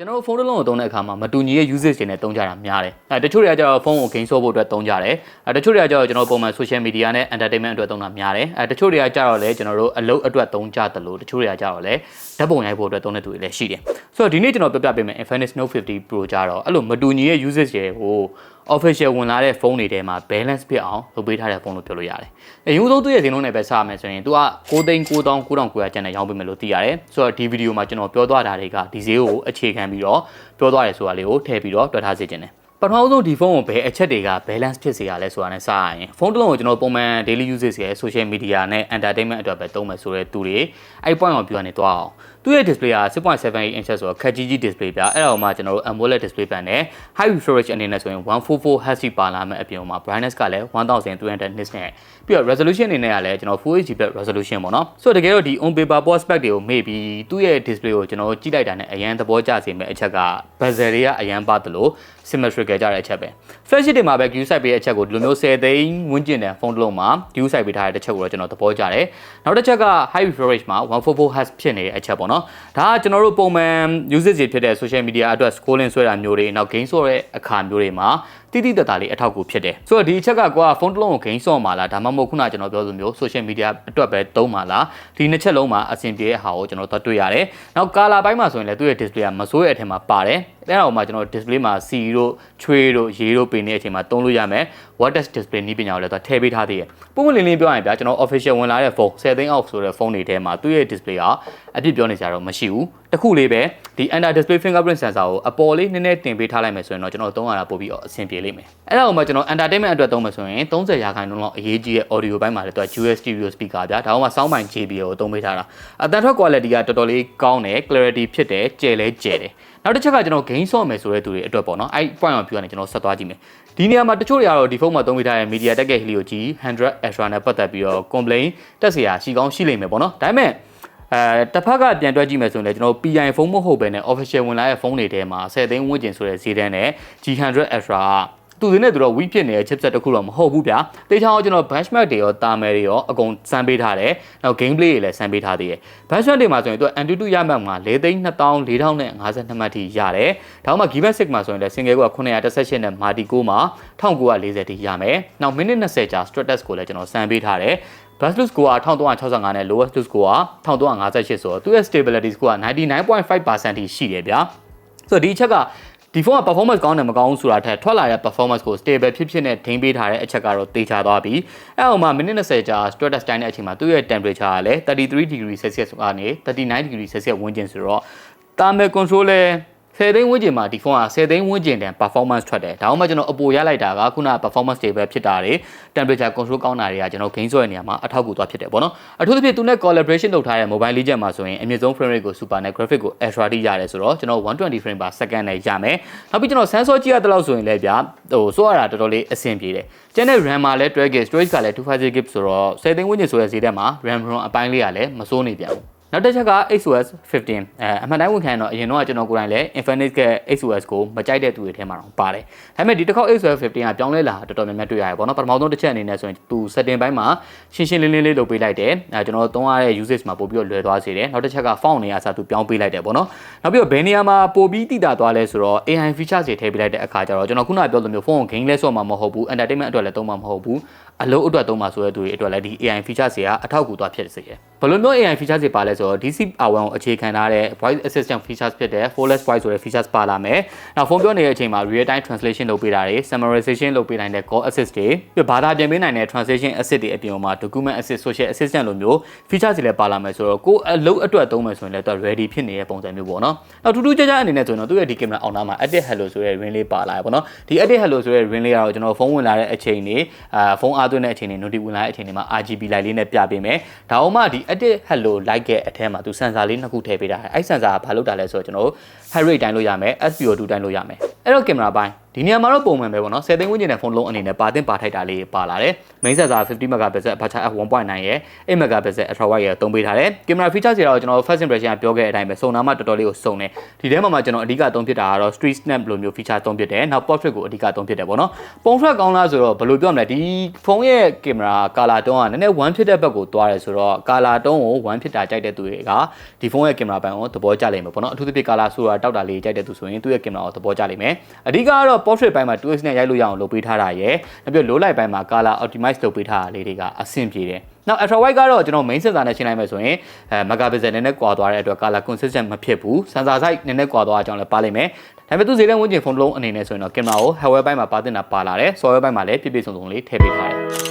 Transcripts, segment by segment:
ကျွန်တော်တို့ဖုန်းတစ်လုံးကိုသုံးတဲ့အခါမှာမတူညီရဲ့ usage တွေနဲ့သုံးကြတာများတယ်အဲတချို့တွေကကျတော့ဖုန်းကို game ဆော့ဖို့အတွက်သုံးကြတယ်အဲတချို့တွေကကျတော့ကျွန်တော်ပုံမှန် social media နဲ့ entertainment အတွက်သုံးတာများတယ်အဲတချို့တွေကကျတော့လည်းကျွန်တော်တို့အလုပ်အတွက်သုံးကြတယ်လို့တချို့တွေကကျတော့လည်းဓာတ်ပုံရိုက်ဖို့အတွက်သုံးတဲ့သူတွေလည်းရှိတယ်ဆိုတော့ဒီနေ့ကျွန်တော်ပြပြပေးမယ် Infinix Note 50 Pro ကြတော့အဲ့လိုမတူညီရဲ့ usage တွေကို official ဝင်လာတဲ့ဖုန်းတွေထဲမှာ balance ဖြစ်အောင်လုပ်ပေးထားတဲ့ဖုန်းလို့ပြောလို့ရတယ်။အရင်ဆုံးသူ့ရဲ့ဈေးနှုန်းနဲ့ပဲစရမယ်ဆိုရင် तू က6သိန်း9900 9900ကျန်တဲ့ရောင်းပေးမယ်လို့သိရတယ်။ဆိုတော့ဒီဗီဒီယိုမှာကျွန်တော်ပြောသွားတာတွေကဒီဈေးကိုအခြေခံပြီးတော့ပြောသွားတယ်ဆိုတာလေးကိုထည့်ပြီးတော့တွက်ထားစေချင်တယ်။ပထမဆုံးဒီဖုန်းကိုဘယ်အချက်တွေက balance ဖြစ်စေရလဲဆိုတာနဲ့စရရင်ဖုန်းတစ်လုံးကိုကျွန်တော်ပုံမှန် daily usage ရဲ့ social media နဲ့ entertainment အတွက်ပဲသုံးမယ်ဆိုတဲ့သူတွေအဲ့ point ကိုပြောနေသွားအောင်သူ့ရဲ့ display က6.78 inch ဆိုတော့ခက်ကြီးကြီး display ပြအဲ့ဒါကိုမှကျွန်တော်တို့ AMOLED display ပန်နဲ့ high refresh အနေနဲ့ဆိုရင် 144 Hz ပါလာမယ့်အပြင်မှာ brightness ကလည်း1300 nits နဲ့ပြီးတော့ resolution အနေနဲ့ကလည်းကျွန်တော် Full HD plus resolution ပေါ့နော်ဆိုတော့တကယ်တော့ဒီ on paper prospect တွေကိုမေ့ပြီးသူ့ရဲ့ display ကိုကျွန်တော်ကြည့်လိုက်တာနဲ့အရန်သဘောကျစေမယ့်အချက်က bezel တွေကအရန်ပါတယ်လို့ symmetrical ကြတဲ့အချက်ပဲ flagship တွေမှာပဲ view side ပေးတဲ့အချက်ကိုဒီလိုမျိုး10သိန်းဝန်းကျင်တဲ့ဖုန်းတစ်လုံးမှာ view side ပေးထားတဲ့အချက်ကိုတော့ကျွန်တော်သဘောကျတယ်နောက်တစ်ချက်က high refresh မှာ 144 Hz ဖြစ်နေတဲ့အချက်ပေါ့နော်ဒါကကျွန်တော်တို့ပုံမှန် usage တွေဖြစ်တဲ့ social media အတွက် scrolling ဆွဲတာမျိုးတွေနောက် game ဆော့တဲ့အခါမျိုးတွေမှာတိတိတတ်တာလေးအထောက်အကူဖြစ်တယ်ဆိုတော့ဒီအချက်ကကွာဖုန်းတစ်လုံးကို game ဆော့မှာလားဒါမှမဟုတ်ခုနကျွန်တော်ပြောလိုမျိုး social media အတွက်ပဲသုံးမှာလားဒီနှစ်ချက်လုံးမှာအဆင်ပြေတဲ့ဟာကိုကျွန်တော်သွားတွေ့ရတယ်နောက် color ဘိုင်းမှာဆိုရင်လည်းသူ့ရဲ့ display ကမစိုးရဲ့အထက်မှာပါတယ်အဲ့ဒါအောင်မှကျွန်တော် display မှာ C တို့ချွေးတို့ရေတို့ပင်နေတဲ့အချိန်မှာသုံးလို့ရမယ် what touch display နည်းပညာကိုလည်းသူထည့်ပေးထားသေးတယ်ပုံမှန်လင်းလင်းပြောရရင်ဗျာကျွန်တော် official ဝင်လာတဲ့ဖုန်း10သိန်းအောက်ဆိုတဲ့ဖုန်းတွေထဲမှာသူ့ရဲ့ display ကအပြစ်ပြောနေကြတော့မရှိဘူးတခုလေးပဲဒီ under display fingerprint sensor ကိုအပေါ်လေးနည်းနည်းတင်ပေးထားလိုက်မယ်ဆိုရင်တော့ကျွန်တော်သုံးရတာပို့ပြီးတော့အဆင်ပြေလိမ့်မယ်အဲ့ဒါကိုမှကျွန်တော် entertainment အတွက်သုံးမယ်ဆိုရင်30ရာခိုင်နှုန်းလောက်အရေးကြီးတဲ့ audio ဘိုင်းမှာလည်းသူက dual stereo speaker ဗျာဒါမှမဟုတ် sound ပိုင်း JBL ကိုသုံးပေးထားတာအတန်ထွက် quality ကတော်တော်လေးကောင်းတယ် clarity ဖြစ်တယ်ကျယ်လဲကျယ်တယ်နောက်တစ်ချက်ကကျွန်တော် gain ဆော့မယ်ဆိုတဲ့သူတွေအတွက်ပေါ့နော်အဲ့ point of view ကနေကျွန်တော်ဆက်သွားကြည့်မယ်ဒီနေရာမှာတချို့တွေကတော့ဒီဖုန်းမှာသုံးပေးထားတဲ့ MediaTek Helio G100 Ultra နဲ့ပတ်သက်ပြီးတော့ complaint တက်စရာရှိကောင်းရှိလိမ့်မယ်ပေါ့နော်ဒါပေမဲ့ အဲတစ်ဖက်ကပြန်တွက်ကြည့်မယ်ဆိုရင်လည်းကျွန်တော် PI ဖုန်းမဟုတ်ဘဲနဲ့ official ဝင်လာတဲ့ဖုန်းတွေထဲမှာ10သိန်းဝန်းကျင်ဆိုတဲ့ဈေးတန်းနဲ့ G100 Ultra ကသူတွေနဲ့သူတော့ weak ဖြစ်နေတဲ့ chipset တစ်ခုတော့မဟုတ်ဘူးဗျာတေချာအောင်ကျွန်တော် benchmark တွေရောတာမယ်တွေရောအကုန်စမ်းပေးထားတယ်နောက် gameplay တွေလည်းစမ်းပေးထားသေးတယ် benchmark တွေမှာဆိုရင်သူက Antutu ရမှတ်မှာ4သိန်း2452မှတ်ထိရတယ်ဒါမှမဟုတ် Gigabyte 6မှာဆိုရင်လည်း single က918နဲ့ Multi Core မှာ1940ထိရမယ်နောက် minute 20ကြာ Stratus ကိုလည်းကျွန်တော်စမ်းပေးထားတယ် best loop score က1365နဲ့ lowest loop score က1358ဆိုတော့သူရဲ့ stability score က99.5%ထိရှိတယ်ဗျာဆိုတော့ဒီအချက်ကဒီဖုန်းက performance ကောင်းတယ်မကောင်းဘူးဆိုတာထက်ထွက်လာတဲ့ performance ကို stable ဖြစ်ဖြစ်နဲ့ထိန်းပေးထားတဲ့အချက်ကတော့တေချာသွားပြီအဲအောင်မှာမိနစ်20ကြာ stratus time တဲ့အချိန်မှာသူ့ရဲ့ temperature ကလည်း33 degree celsius ကနေ39 degree celsius ဝန်းကျင်ဆိုတော့ thermal control လည်း 10သိန်းဝန်းကျင်မှာဒီဖုန်းက10သိန်းဝန်းကျင်တန် performance ထွက်တယ်ဒါမှမဟုတ်ကျွန်တော်အပေါ်ရလိုက်တာကခုန performance တွေပဲဖြစ်တာတွေ temperature control ကောင်းတာတွေကကျွန်တော် gain ဆိုတဲ့နေရာမှာအထောက်အကူသွားဖြစ်တယ်ပေါ့နော်အထူးသဖြင့်သူနဲ့ collaboration လုပ်ထားတဲ့ mobile legend မှာဆိုရင်အမြင့်ဆုံး frame rate ကို super နဲ့ graphic ကို ultra ထိရတယ်ဆိုတော့ကျွန်တော်120 frame per second နဲ့ရမယ်နောက်ပြီးကျွန်တော် sensor ကြည့်ရတဲ့လောက်ဆိုရင်လည်းဗျာဟိုစိုးရတာတော်တော်လေးအဆင်ပြေတယ်ကျန်တဲ့ RAM မှာလည်း 12GB storage ကလည်း 256GB ဆိုတော့10သိန်းဝန်းကျင်ဆိုတဲ့ဈေးထဲမှာ RAM ROM အပိုင်းလေးကလည်းမစိုးနေပြန်ဘူး နောက်တစ်ချက်က XOS 15အဲအမှန်တိုင်းဝန်ခံတော့အရင်တော့ကျွန်တော်ကိုယ်တိုင်လည်း Infinix က XOS ကိုမကြိုက်တဲ့သူတွေထဲမှာတော့ပါတယ်။ဒါပေမဲ့ဒီတစ်ခေါက် XOS 15ကပြောင်းလဲလာတော်တော်များများတွေ့ရတယ်ပေါ့နော်။ပထမဆုံးတစ်ချက်အနေနဲ့ဆိုရင်သူ setting ဘိုင်းမှာရှင်းရှင်းလင်းလင်းလေးလုပ်ပေးလိုက်တယ်။အဲကျွန်တော်သုံးရတဲ့ usage မှာပို့ပြီးတော့လွယ်သွားစေတယ်။နောက်တစ်ချက်က font နေရာစားသူပြောင်းပေးလိုက်တယ်ပေါ့နော်။နောက်ပြီးတော့ဘယ်နေရာမှာပို့ပြီးတည်တာသွားလဲဆိုတော့ AI feature တွေထည့်ပေးလိုက်တဲ့အခါကျတော့ကျွန်တော်ခုနကပြောလိုမျိုးဖုန်းကို game လဲဆော့မှာမဟုတ်ဘူး entertainment အတွက်လည်းသုံးမှာမဟုတ်ဘူးအလုပ်အတွက်သုံးမှာဆိုတဲ့သူတွေအတွက်လည်းဒီ AI feature တွေက အထောက်အကူသွားဖြစ်စေတယ်။ဘယ်လိုမျိုး AI feature တွေပါလဲဆိုတော့ DCR1 ကိုအခြေခံထားတဲ့ voice assistant features ဖြစ်တဲ့ Flawless voice ဆိုတဲ့ features ပါလာမယ်။နောက်ဖုန်းပြောနေတဲ့အချိန်မှာ real time translation လုပ်ပေးတာတွေ summarization လုပ်ပေးနိုင်တဲ့ call assist တွေပြီးဘာသာပြန်ပေးနိုင်တဲ့ translation assist တွေအပြင်မှာ document assist social assistant လိုမျိုး features တွေလည်းပါလာမယ်ဆိုတော့ကိုယ်အလုပ်အတွက်သုံးမယ်ဆိုရင်လည်းသူ ready ဖြစ်နေတဲ့ပုံစံမျိုးပေါ့နော်။နောက်ထူးထူးခြားခြားအနေနဲ့ဆိုရင်တော့သူ့ရဲ့ဒီ camera အောင်နာမှာ active hello ဆိုတဲ့ ring လေးပါလာရပေါ့နော်။ဒီ active hello ဆိုတဲ့ ring လေးကတော့ကျွန်တော်ဖုန်းဝင်လာတဲ့အချိန်တွေအာဖုန်းအားသွင်းတဲ့အချိန်တွေ notification ဝင်လာတဲ့အချိန်တွေမှာ RGB light လေးနဲ့ပြပေးမယ်။ဒါအောင်မှဒီ active hello light ရဲ့အထက်မှာသူ sensor လေးနှစ်ခုထည့်ပေးတာ။အဲ့ sensor ကဘာလုပ်တာလဲဆိုတော့ကျွန်တော် heart rate တိုင်းလို့ရမယ် SPO2 တိုင်းလို့ရမယ်အဲ့တော့ကင်မရာပိုင်းဒီနေရာမှာတော့ပုံမှန်ပဲပေါ့နော်10သိန်းဝန်းကျင်နဲ့ဖုန်းလုံးအနေနဲ့ပါတင်ပါထိုက်တာလေးပါလာတယ် main sensor 50 megapixel aperture f1.9 ရဲ့8 megapixel ultra wide ရဲ့သုံးပေးထားတယ်ကင်မရာ feature တွေတော့ကျွန်တော် first impression ကပြောခဲ့တဲ့အတိုင်းပဲစုံနာမှတော်တော်လေးကိုစုံတယ်ဒီထဲမှာမှကျွန်တော်အဓိကသုံးဖြစ်တာကတော့ street snap လိုမျိုး feature သုံးဖြစ်တယ်နောက် portrait ကိုအဓိကသုံးဖြစ်တယ်ပေါ့နော်ပုံ track ကောင်းလားဆိုတော့ဘယ်လိုပြောမလဲဒီဖုန်းရဲ့ကင်မရာ color tone ကနည်းနည်း1ဖြစ်တဲ့ဘက်ကိုသွားတယ်ဆိုတော့ color tone ကို1ဖြစ်တာကြိုက်တဲ့သူတွေကဒီဖုန်းရဲ့ကင်မရာပိုင်းကိုသဘောကျလိမ့်မယ်ပေါ့နော်အထူးသဖြင့် color ဆိုတာတောက်တာလေးကြိုက်တဲ့သူဆိုရင်သူ့ရဲ့ကင်မရာကိုသဘောကျလိမ့်မယ်အဓိကကတော့ portrait ပိုင်းမှာ 2x နဲ့ရိုက်လို့ရအောင်လုပ်ပေးထားတာရယ်နောက်ပြီး low light ပိုင်းမှာ color optimize လုပ်ပေးထားတာလေးတွေကအဆင်ပြေတယ်နောက် ultra wide ကတော့ကျွန်တော် main sensor နဲ့ရှင်းလိုက်မယ်ဆိုရင်အဲ megapixel နည်းနည်းကွာသွားတဲ့အတွက် color consistent မဖြစ်ဘူး sensor size နည်းနည်းကွာသွားအကြောင်းလည်းပါလိမ့်မယ်ဒါပေမဲ့သူဈေးတဲ့ဝန်းကျင်ဖုန်းတစ်လုံးအနေနဲ့ဆိုရင်တော့ကင်မရာကို hardware ဘိုင်းမှာပါတင်တာပါလာတယ် software ဘိုင်းမှာလည်းပြည့်ပြည့်စုံစုံလေးထည့်ပေးထားတယ်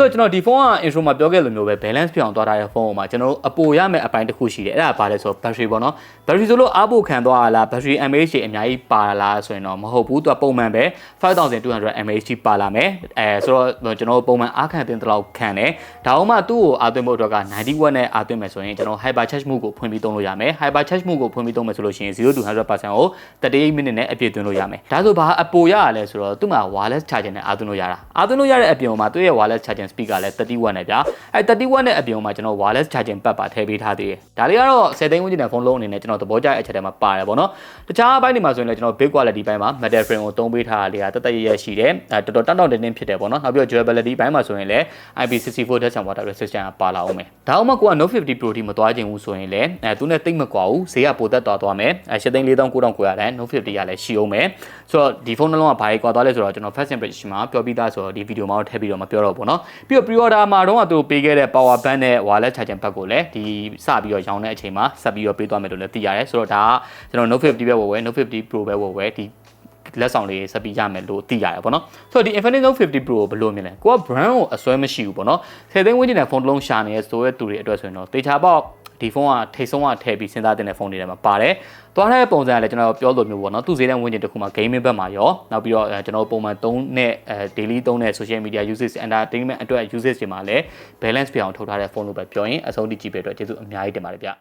ဆိုတော့ကျွန်တော်ဒီဖုန်းက intro မှာပြောခဲ့လိုမျိုးပဲ balance ပြောင်းသွားထားတဲ့ဖုန်းမှာကျွန်တော်တို့အပိုရမယ့်အပိုင်းတစ်ခုရှိတယ်အဲ့ဒါဘာလဲဆိုတော့ battery ပေါ့နော် battery ဆိုလို့အားပိုခံသွားရလား battery mAh တွေအများကြီးပါလားဆိုရင်တော့မဟုတ်ဘူးသူကပုံမှန်ပဲ5200 mAh ပါလာမယ်အဲဆိုတော့ကျွန်တော်တို့ပုံမှန်အားခံတင်တလောက်ခံတယ်ဒါအောင်မှသူ့ကိုအားသွင်းဖို့အတွက်က90 watt နဲ့အားသွင်းမယ်ဆိုရင်ကျွန်တော် hyper charge mode ကိုဖွင့်ပြီးသုံးလို့ရမယ် hyper charge mode ကိုဖွင့်ပြီးသုံးမယ်ဆိုလို့ရှိရင်0 to 100%ကို38 minute နဲ့အပြည့်သွင်းလို့ရမယ်ဒါဆိုဘာအပိုရရလဲဆိုတော့သူ့မှာ wireless charging နဲ့အားသွင်းလို့ရတာအားသွင်းလို့ရတဲ့အပြင်မှာသူ့ရဲ့ wireless charging speaker လည်း30 watt နဲ့ဗျာအဲ30 watt နဲ့အပြင်မှာကျွန်တော် wireless charging pad ပါထည့်ပေးထားသေးတယ်ဒါလေးကတော့10သိန်းဝန်းကျင်နဲ့ဖုန်းလုံးအနေနဲ့ကျွန်တော်သဘောကျတဲ့အချက်ထဲမှာပါတယ်ပေါ့နော်တခြားအပိုင်းတွေမှာဆိုရင်လည်းကျွန်တော် big quality ဘိုင်းမှာ metal frame ကိုသုံးပေးထားတာလေးကတသက်ရရရှိတယ်အဲတော်တော်တောင့်တောင့်တင်းတင်းဖြစ်တယ်ပေါ့နော်နောက်ပြီးတော့ durability ဘိုင်းမှာဆိုရင်လည်း IP64 dust and water resistant ကပါလာအောင်မယ်ဒါအောင်မှကိုက Note 50 Pro ထိမသွားခြင်းဘူးဆိုရင်လည်းအဲသူနဲ့တိတ်မကွာဘူးဈေးကပိုသက်သွားသွားမယ်အဲ8သိန်း4900တဲ့ Note 50ကလည်းရှိအောင်မယ်ဆိုတော့ဒီဖုန်းနှလုံးကဘာကြီးကွာသွားလဲဆိုတော့ကျွန်တော် first impression မှာပြောပြီးသားဆိုတော့ဒီဗီဒီယိုမှာတော့ထည့်ပြီးတော့မပြောတော့ဘူးเนาะ ပြီးတော့ pre order မှာတော့သူတို့ပေးခဲ့တဲ့ power bank နဲ့ wireless charging pack ကိုလည်းဒီစပြီးတော့ရောင်းတဲ့အချိန်မှာဆက်ပြီးတော့ပေးသွားမယ်လို့လည်းသိရတယ်ဆိုတော့ဒါကကျွန်တော် Note 50ပဲဝယ်ဝယ် Note 50 Pro ပဲဝယ်ဝယ်ဒီလက်ဆောင်လေးဆက်ပြီးရမယ်လို့သိရတယ်ပေါ့နော်ဆိုတော့ဒီ Infinix Note 50 Pro ကိုဘယ်လိုမြင်လဲကိုက brand ကိုအစွဲမရှိဘူးပေါ့နော်10သိန်းဝန်းကျင်နဲ့ဖုန်းတစ်လုံးရှာနေရဆိုတဲ့သူတွေအတွက်ဆိုရင်တော့တေချာပေါက် ဒီဖုန်းကထိတ်ဆုံးကထည့်ပြီးစဉ်းစားတဲ့ဖုန်းတွေထဲမှာပါတယ်။သွားတဲ့ပုံစံကလည်းကျွန်တော်ပြောလို့မျိုးပေါ့နော်။သူ့ဈေးတဲ့ဝန်းကျင်တစ်ခုမှာ gaming ဘက်မှာရောနောက်ပြီးတော့ကျွန်တော်ပုံမှန်သုံးတဲ့အဲ daily သုံးတဲ့ social media usage entertainment အတွက် usage တွေမှာလည်း balance ပြအောင်ထုတ်ထားတဲ့ဖုန်းလို့ပဲပြောရင်အဆုံးထိကြည့်ပေးအတွက်ကျေးဇူးအများကြီးတင်ပါတယ်ဗျ။